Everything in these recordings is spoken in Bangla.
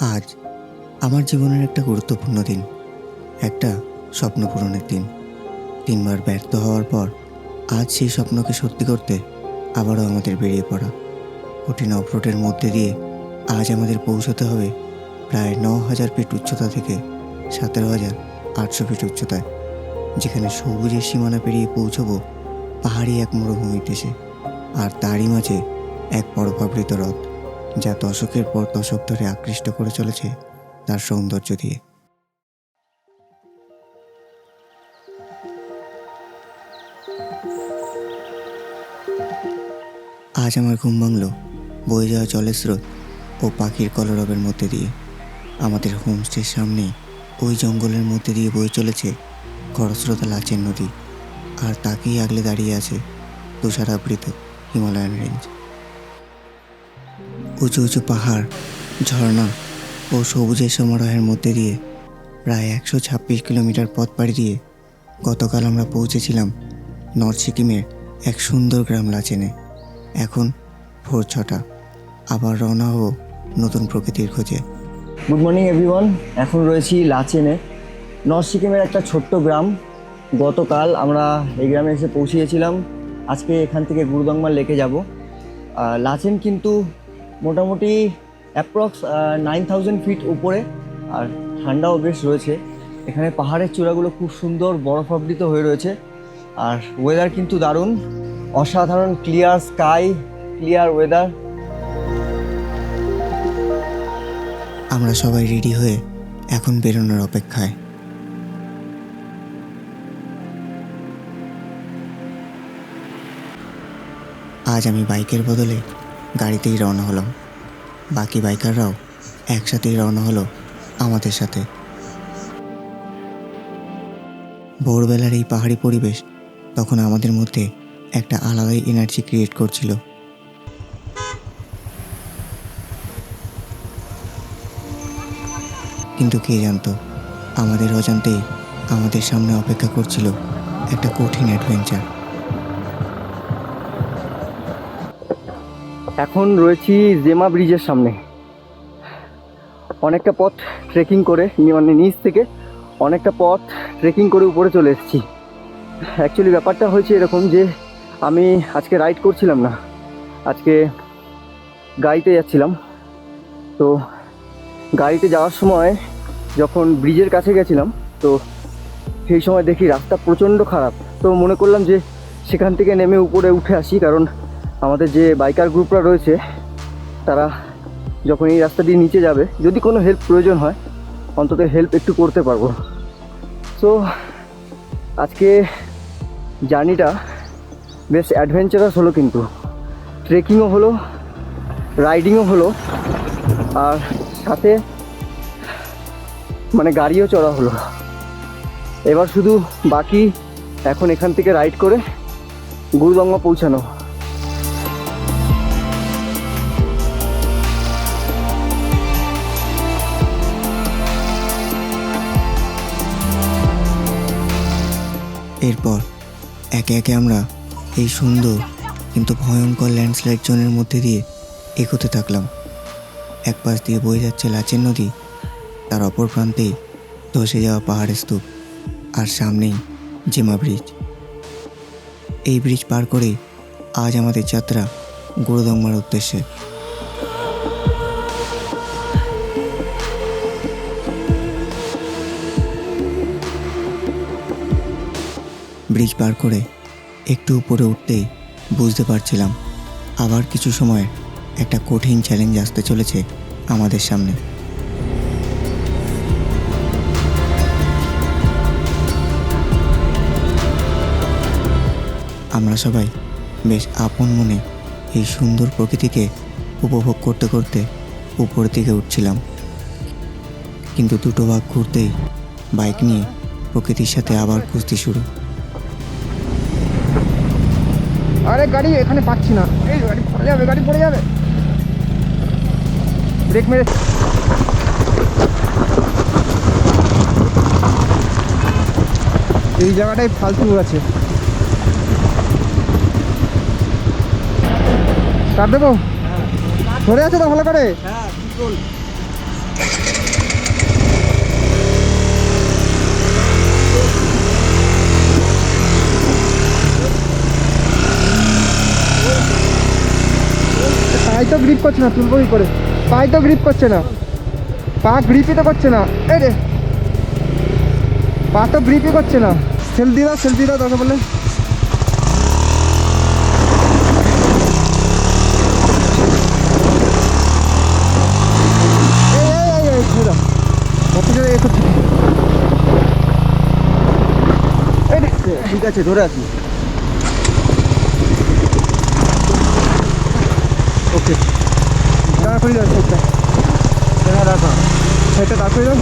আজ আমার জীবনের একটা গুরুত্বপূর্ণ দিন, একটা স্বপ্ন পূরণের দিন। তিনবার ব্যর্থ হওয়ার পর আজ সেই স্বপ্নকে সত্যি করতে আবারও আমাদের বেরিয়ে পড়া। কঠিন অফরোডের মধ্যে দিয়ে আজ আমাদের পৌঁছতে হবে প্রায় ন হাজার ফিট উচ্চতা থেকে সতেরো হাজার আটশো ফিট উচ্চতায়, যেখানে সবুজের সীমানা পেরিয়ে পৌঁছবো পাহাড়ি এক মরুভূমি দেশে, আর তারই মাঝে এক বরফাবৃত হ্রদ। যা দশকের পর দশক ধরে আকৃষ্ট করে চলেছে তার সৌন্দর্য দিয়ে। আজ আমার ঘুম ভাঙল, বয়ে যাওয়া জলের স্রোত ও পাখির কলরবের মধ্যে দিয়ে। আমাদের হোমস্টের সামনে ওই জঙ্গলের মধ্যে দিয়ে বয়ে চলেছে খরস্রোতা লাচের নদী। আর তাকেই আগলে দাঁড়িয়ে আছে তুষারাবৃত হিমালয়ান রেঞ্জ। উঁচু উঁচু পাহাড়, ঝর্ণা ও সবুজের সমারোহের মধ্যে দিয়ে প্রায় একশো ছাব্বিশ কিলোমিটার পথ পাড়ি দিয়ে গতকাল আমরা পৌঁছেছিলাম নর্থ সিকিমের এক সুন্দর গ্রাম লাচেনে। এখন ভোর ছটা। আবার রওনা হব নতুন প্রকৃতির খোঁজে। গুড মর্নিং এভরিওয়ান এখন রয়েছি লাচেনে। নর্থ সিকিমের একটা ছোট্ট গ্রাম। গতকাল আমরা এই গ্রামে এসে পৌঁছিয়েছিলাম। আজকে এখান থেকে গুরুদংমার লেকে যাব। লাচেন কিন্তু মোটামুটি অ্যাপ্রক্স নাইন থাউজেন্ড ফিট উপরে। আর ঠান্ডাও বেশ রয়েছে। এখানে পাহাড়ের চূড়াগুলো খুব সুন্দর, বরফ আবৃত হয়ে রয়েছে। আর ওয়েদার কিন্তু দারুণ। অসাধারণ ক্লিয়ার স্কাই ক্লিয়ার ওয়েদার আমরা সবাই রেডি হয়ে এখন বেরোনোর অপেক্ষায়। আজ আমি বাইকের বদলে গাড়িতেই রওনা হলাম। বাকি বাইকাররাও একসাথেই রওনা হলো আমাদের সাথে। ভোরবেলার এই পাহাড়ি পরিবেশ তখন আমাদের মধ্যে একটা আলাদাই এনার্জি ক্রিয়েট করছিল। কিন্তু কে জানতো, আমাদের অজান্তেই আমাদের সামনে অপেক্ষা করছিল একটা কঠিন অ্যাডভেঞ্চার এখন রয়েছি জেমা ব্রিজের সামনে। অনেকটা পথ ট্রেকিং করে মানে নিচ থেকে অনেকটা পথ ট্রেকিং করে উপরে চলে এসেছি। অ্যাকচুয়ালি ব্যাপারটা হয়েছে এরকম যে, আমি আজকে রাইড করছিলাম না। আজকে গাড়িতে যাচ্ছিলাম। তো গাড়িতে যাওয়ার সময় যখন ব্রিজের কাছে গেছিলাম, তো সেই সময় দেখি রাস্তা প্রচণ্ড খারাপ। তো মনে করলাম যে সেখান থেকে নেমে উপরে উঠে আসি, কারণ আমাদের যে বাইকার গ্রুপরা রয়েছে, তারা যখন এই রাস্তা দিয়ে নিচে যাবে, যদি কোনো হেল্প প্রয়োজন হয়, অন্তত হেল্প একটু করতে পারব। সো আজকে জার্নিটা বেশ অ্যাডভেঞ্চারাস হলো কিন্তু। ট্রেকিংও হলো রাইডিংও হলো, আর সাথে মানে গাড়িও চড়া হলো। এবার শুধু বাকি এখন এখান থেকে রাইড করে গুরুদঙ্গা পৌঁছানো। এরপর একে একে আমরা এই সুন্দর কিন্তু ভয়ঙ্কর ল্যান্ডস্লাইড জোনের মধ্যে দিয়ে এগোতে থাকলাম। এক পাশ দিয়ে বয়ে যাচ্ছে লাচের নদী, তার অপর প্রান্তে ধসে যাওয়া পাহাড়ের স্তূপ আর সামনেই জিমা ব্রিজ। এই ব্রিজ পার করেই আজ আমাদের যাত্রা গুরুদংমার উদ্দেশ্যে। ব্রিজ পার করে একটু উপরে উঠতেই বুঝতে পারছিলাম আবার কিছু সময় একটা কঠিন চ্যালেঞ্জ আসতে চলেছে আমাদের সামনে। আমরা সবাই বেশ আপন মনে এই সুন্দর প্রকৃতিকে উপভোগ করতে করতে উপরের দিকে উঠছিলাম। কিন্তু দুটো ভাগ ঘুরতেই বাইক নিয়ে প্রকৃতির সাথে আবার কুস্তি শুরু। আরে গাড়ি এখানে পাচ্ছি না। এই গাড়ি পড়ে যাবে গাড়ি পড়ে যাবে। ব্রেক মেরে এই জায়গাটাই ফালতু আছে। স্টার্ট দেবো? ধরে আছে তো ভালো করে পায়ে তো গ্রিপ করছে না, তুলবো কি করে? পায়ে তো গ্রিপ করছে না। পা গ্রিপই তো করছে না। এই রে। পা তো গ্রিপই করছে না। সেলফি দাও সেলফি দাও দরকার বলে। এ ঠিক আছে, ধরে আসি হ্যাঁ রাখা। দাও।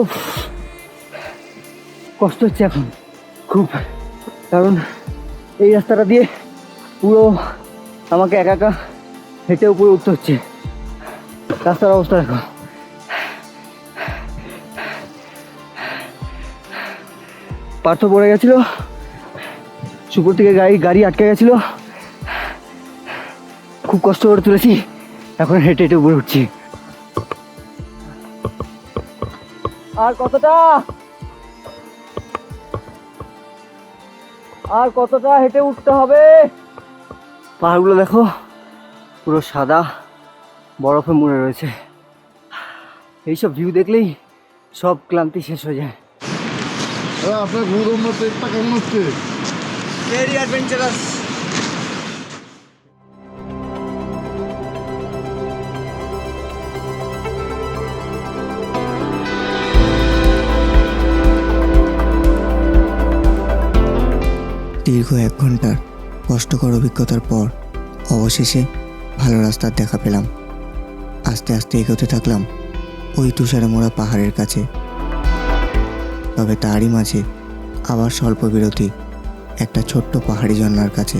উফ, কষ্ট হচ্ছে এখন খুব। কারণ এই রাস্তাটা দিয়ে পুরো আমাকে একা একা হেঁটে উপরে উঠতে হচ্ছে। রাস্তার অবস্থা দেখো। পার্থ পড়ে গেছিল। সুপুর থেকে গাড়ি গাড়ি আটকে গেছিল। খুব কষ্ট করে তুলেছি। এখন হেঁটে হেঁটে উপরে উঠছি। আর কতটা? আর কতটা হেঁটে উঠতে হবে? পাহাড়গুলো দেখো, পুরো সাদা, বরফে মুড়ে রয়েছে। এইসব ভিউ দেখলেই সব ক্লান্তি শেষ হয়ে যায়। আপনার গৌরব ট্রেনটা কেমন হচ্ছে? ভেরি অ্যাডভেঞ্চারাস দীর্ঘ এক ঘণ্টার কষ্টকর অভিজ্ঞতার পর অবশেষে ভালো রাস্তার দেখা পেলাম। আস্তে আস্তে এগোতে থাকলাম ওই তুষারে মোড়া পাহাড়ের কাছে। তবে তারই মাঝে আবার স্বল্প বিরতি, একটা ছোট্ট পাহাড়ি ঝর্ণার কাছে।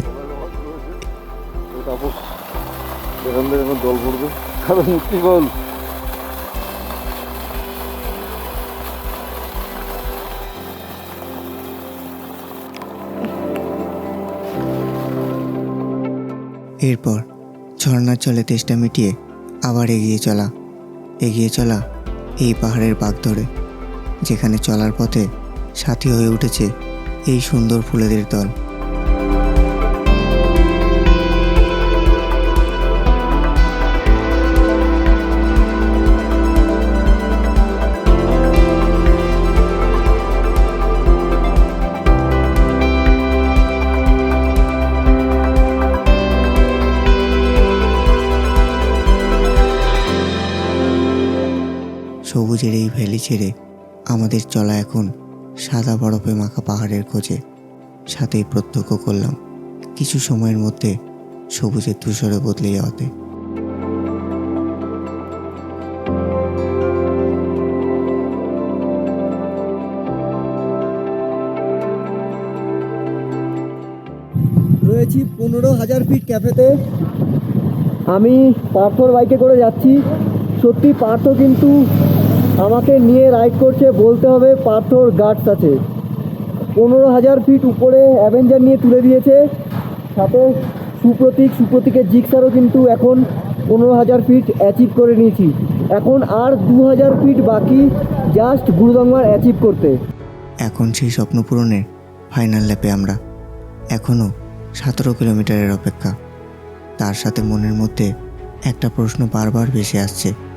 এরপর ঝর্ণার চলে তেষ্টা মিটিয়ে আবার এগিয়ে চলা এগিয়ে চলা এই পাহাড়ের বাঘ ধরে। যেখানে চলার পথে সাথী হয়ে উঠেছে এই সুন্দর ফুলেদের দল। সবুজের এই ভ্যালি ছেড়ে আমাদের চলা এখন সাদা বরফে মাখা পাহাড়ের খোঁজে। সাথেই প্রত্যক্ষ করলাম, কিছু সময়ের মধ্যে সবুজের ধূসরে বদলে যাওয়াতে। রয়েছি পনেরো হাজার ফিট ক্যাফেতে আমি পার্থর বাইকে করে যাচ্ছি। সত্যি পার্থ কিন্তু আমাকে নিয়ে রাইড করছে বলতে হবে পার্থর গার্ডস আছে। পনেরো হাজার ফিট উপরে অ্যাভেঞ্জার নিয়ে তুলে দিয়েছে। সাথে সুপ্রতীক, সুপ্রতীকের জিক্সারও কিন্তু এখন পনেরো হাজার ফিট অ্যাচিভ করে নিয়েছি। এখন আর দু হাজার ফিট বাকি জাস্ট গুরুদঙ্গার অ্যাচিভ করতে। এখন সেই স্বপ্ন পূরণের ফাইনাল ল্যাপে আমরা। এখনও সতেরো কিলোমিটারের অপেক্ষা। তার সাথে মনের মধ্যে একটা প্রশ্ন বারবার ভেসে আসছে।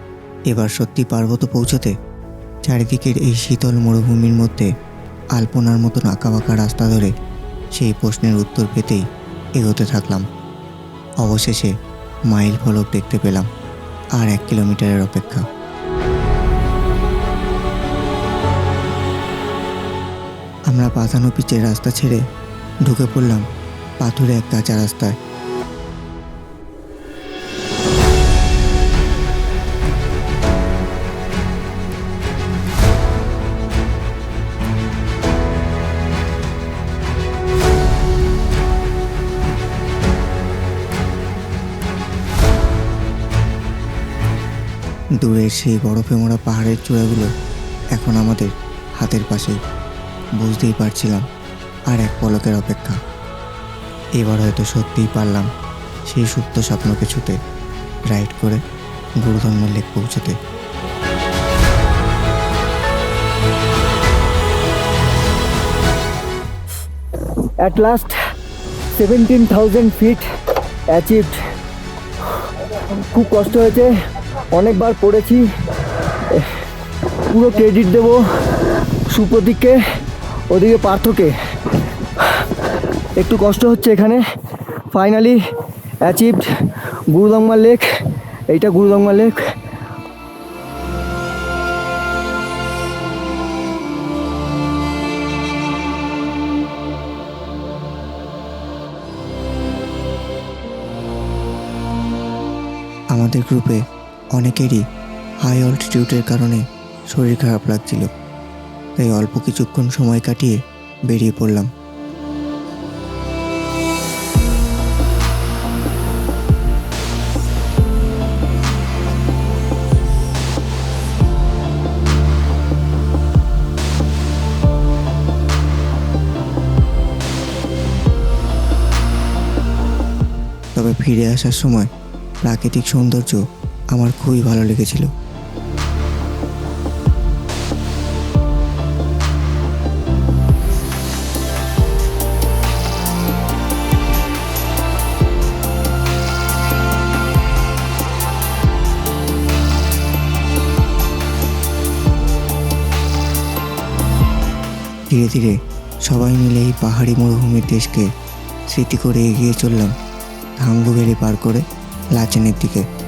এবার সত্যি পারব তো পৌঁছতে চারিদিকের এই শীতল মরুভূমির মধ্যে আলপনার মতন আঁকাবাঁকা রাস্তা ধরে সেই প্রশ্নের উত্তর পেতেই এগোতে থাকলাম। অবশেষে মাইল ফলক দেখতে পেলাম আর এক কিলোমিটারের অপেক্ষা। আমরা পাতানো পিচের রাস্তা ছেড়ে ঢুকে পড়লাম পাথুরে এক কাঁচা রাস্তায়। দূরের সেই বরফে মোড়া পাহাড়ের চূড়াগুলো এখন আমাদের হাতের পাশে। বুঝতেই পারছিলাম আর এক পলকের অপেক্ষা। এবার হয়তো সত্যিই পারলাম সেই সুপ্ত স্বপ্নকে ছুতে রাইড করে গুরুধর্ম লেক পৌঁছতে। At last seventeen thousand feet achieved খুব কষ্ট হয়েছে। অনেকবার পড়েছি পুরো ক্রেডিট দেব সুপ্রতীককে, ওদিকে পার্থকে। একটু কষ্ট হচ্ছে এখানে। ফাইনালি অ্যাচিভড গুরুদংমা লেক এইটা গুরুদংমা লেক আমাদের গ্রুপে অনেকেরই হাই অল্টিটিউডের কারণে শরীর খারাপ লাগছিল। তাই অল্প কিছুক্ষণ সময় কাটিয়ে বেরিয়ে পড়লাম। তবে ফিরে আসার সময় প্রাকৃতিক সৌন্দর্য আমার খুবই ভালো লেগেছিল। ধীরে ধীরে সবাই মিলে এই পাহাড়ি মরুভূমির দেশকে স্মৃতি করে এগিয়ে চললাম। ধাঙ্গু ভ্যালি পার করে লাচেনের দিকে।